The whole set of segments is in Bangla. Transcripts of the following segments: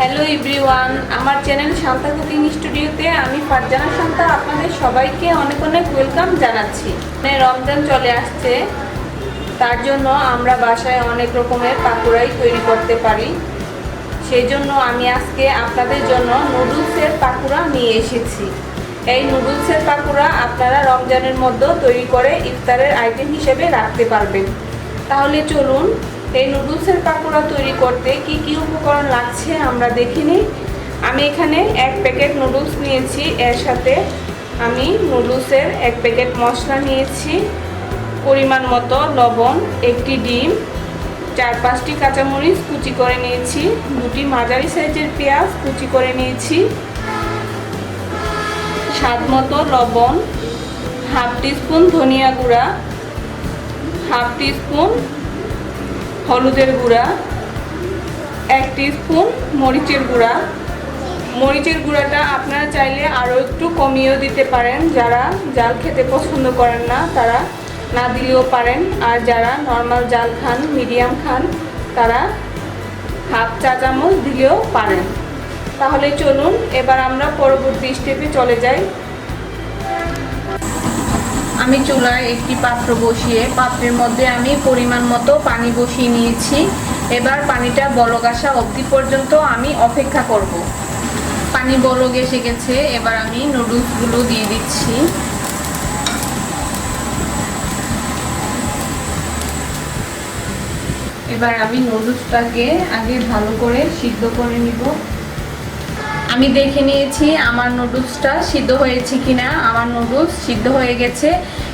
হ্যালো এভরিওয়ান, আমার চ্যানেল শান্তা কুকিং স্টুডিওতে আমি ফারজানা শান্তা আপনাদের সবাইকে অনেক অনেক ওয়েলকাম জানাচ্ছি। মানে রমজান চলে আসছে, তার জন্য আমরা বাসায় অনেক রকমের পাকুড়াই তৈরি করতে পারি। সেই জন্য আমি আজকে আপনাদের জন্য নুডলসের পাকুড়া নিয়ে এসেছি। এই নুডলসের পাকুড়া আপনারা রমজানের মধ্যেও তৈরি করে ইফতারের আইটেম হিসেবে রাখতে পারবেন। তাহলে চলুন এই নুডলসের পাকোড়া তৈরি করতে কি কি উপকরণ লাগছে আমরা দেখে নিই আমি এখানে এক প্যাকেট নুডলস নিয়েছি, এর সাথে আমি নুডলসের এক প্যাকেট মশলা নিয়েছি, পরিমাণ মতো লবণ, একটি ডিম, চার পাঁচটি কাঁচামরিচ কুচি করে নিয়েছি, দুটি মাঝারি সাইজের পেঁয়াজ কুচি করে নিয়েছি, স্বাদ মতো লবণ, হাফ টিস্পুন ধনিয়া গুঁড়া, হাফ টিস্পুন হলুদের গুঁড়া, এক স্পুন মরিচের গুঁড়া। মরিচের গুঁড়াটা আপনারা চাইলে আরও একটু কমিয়েও দিতে পারেন। যারা জাল খেতে পছন্দ করেন না, তারা না দিলেও পারেন। আর যারা নর্মাল জাল খান মিডিয়াম খান, তারা হাফ চা চামচ দিলেও পারেন। তাহলে চলুন, এবার আমরা পরবর্তী স্টেপে চলে যাই। আমি চুলায় একটি পাত্র বসিয়ে, পাত্রের মধ্যে আমি পরিমাণ মতো পানি বসিয়ে নিয়েছি। এবার পানিটা বলক আসা অবধি পর্যন্ত আমি অপেক্ষা করব। পানি বলক এসে গেছে, এবার আমি নুডলসগুলো দিয়ে দিচ্ছি। এবার আমি নুডলসটাকে আগে ভালো করে সিদ্ধ করে নিব। আমি দেখে নিয়েছি আমার নুডলসটা সিদ্ধ হয়েছে কিনা। আমার নুডলস সিদ্ধ হয়ে গেছে।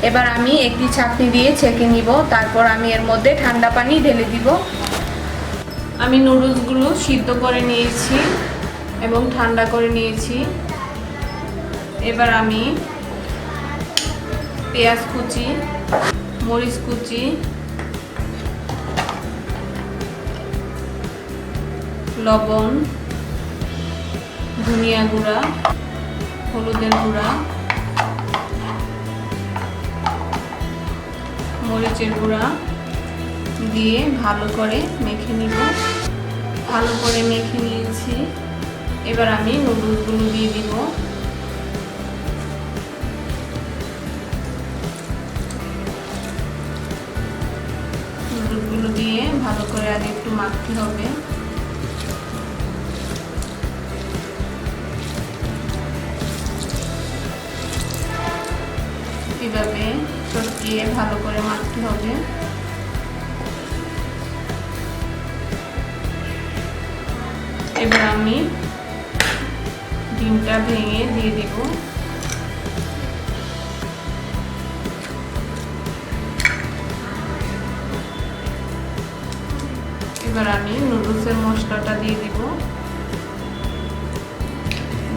এবার আমি একটি ছাঁকনি দিয়ে ছেঁকে নিব। তারপর আমি এর মধ্যে ঠান্ডা পানি ঢেলে দিব। আমি নুডলসগুলো সিদ্ধ করে নিয়েছি এবং ঠান্ডা করে নিয়েছি। এবার আমি পেঁয়াজ কুচি, মরিচ কুচি, লবণ ধনিয়া গুঁড়া, হলুদের গুঁড়া, মরিচের গুঁড়া দিয়ে ভালো করে মেখে নিব। ভালো করে মেখে নিয়েছি। এবার আমি নুডলসগুলো দিয়ে দিব। নুডলসগুলো দিয়ে ভালো করে আগে একটু মাখতে হবে। এভাবে চটকিয়ে ভালো করে মাখতে হবে। এবার আমি ডিমটা ভেঙে দিয়ে দিব। এবার আমি নুডলসের মশলাটা দিয়ে দিব।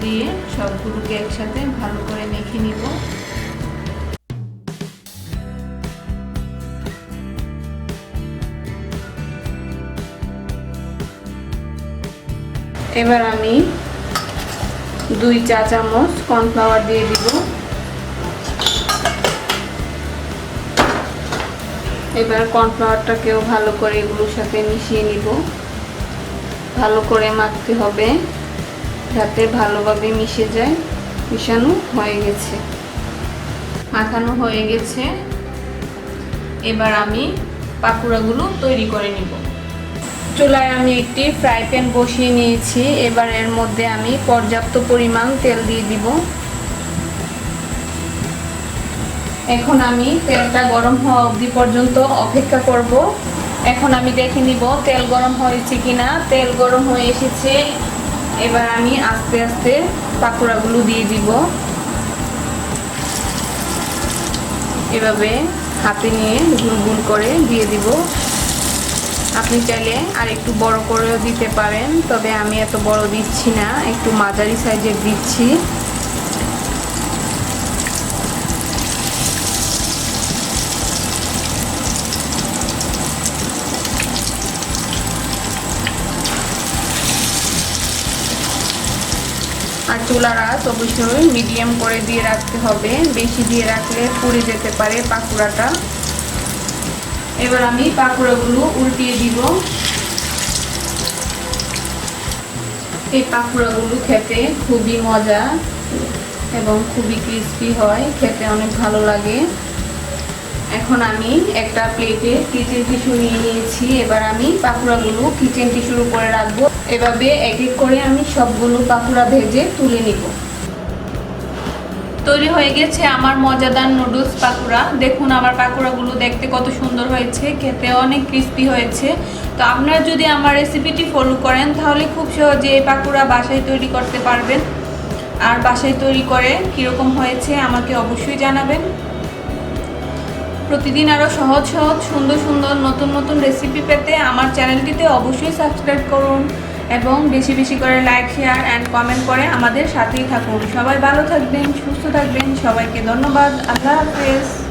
দিয়ে সবগুলোকে একসাথে ভালো করে মেখে নিব। এবার আমি দুই চা চামচ কর্নফ্লাওয়ার দিয়ে দিব। এবার কর্নফ্লাওয়ারটাকেও ভালো করে এগুলোর সাথে মিশিয়ে নিব। ভালো করে মাখতে হবে যাতে ভালোভাবে মিশে যায়। মিশানো হয়ে গেছে। মাখানো হয়ে গেছে। এবার আমি পাকুড়াগুলো তৈরি করে নিব। চুলায় আমি একটি ফ্রাই প্যান বসিয়ে নিয়েছি। এবার এর মধ্যে আমি পর্যাপ্ত পরিমাণ তেল দিয়ে দিব। এখন আমি তেলটা গরম হওয়া অবধি পর্যন্ত অপেক্ষা করব। এখন আমি দেখে নিব তেল গরম হয়েছে কিনা। তেল গরম হয়ে এসেছে। এবার আমি আস্তে আস্তে পাকোড়াগুলো দিয়ে দিব। এভাবে হাতে নিয়ে গুল গুল করে দিয়ে দিব। আপনি চাইলে আর একটু বড় করেও দিতে পারেন, তবে আমি এত বড় দিচ্ছি না, একটু মাঝারি সাইজের দিচ্ছি। আর চুলার আঁচ অবশ্যই মিডিয়াম করে দিয়ে রাখতে হবে, বেশি দিয়ে রাখলে পুড়ে যেতে পারে পাকুড়াটা। এবার আমি পাকুড়াগুলো উল্টিয়ে দিব। এই পাকুড়াগুলো খেতে খুবই মজা এবং খুবই ক্রিস্পি হয়, খেতে অনেক ভালো লাগে। এখন আমি একটা প্লেটে কিচেন টিস্যু নিয়ে নিয়েছি, এবার আমি পাকুড়াগুলো কিচেন টিস্যুর উপরে রাখব। এভাবে এক এক করে আমি সবগুলো পাকুড়া ভেজে তুলে নিব। তৈরি হয়ে গেছে আমার মজাদার নুডলস পাকুড়া। দেখুন আমার পাকুড়াগুলো দেখতে কত সুন্দর হয়েছে, খেতে অনেক ক্রিস্পি হয়েছে। তো আপনারা যদি আমার রেসিপিটি ফলো করেন, তাহলে খুব সহজে এই পাকুড়া বাসায় তৈরি করতে পারবেন। আর বাসায় তৈরি করে কীরকম হয়েছে আমাকে অবশ্যই জানাবেন। প্রতিদিন আরও সহজ সহজ, সুন্দর সুন্দর নতুন নতুন রেসিপি পেতে আমার চ্যানেলটিতে অবশ্যই সাবস্ক্রাইব করুন। এবং বেশি বেশি করে লাইক শেয়ার অ্যান্ড কমেন্ট করে আমাদের সাথেই থাকুন। সবাই ভালো থাকবেন, সুস্থ থাকবেন। সবাইকে ধন্যবাদ। আল্লাহ হাফেজ।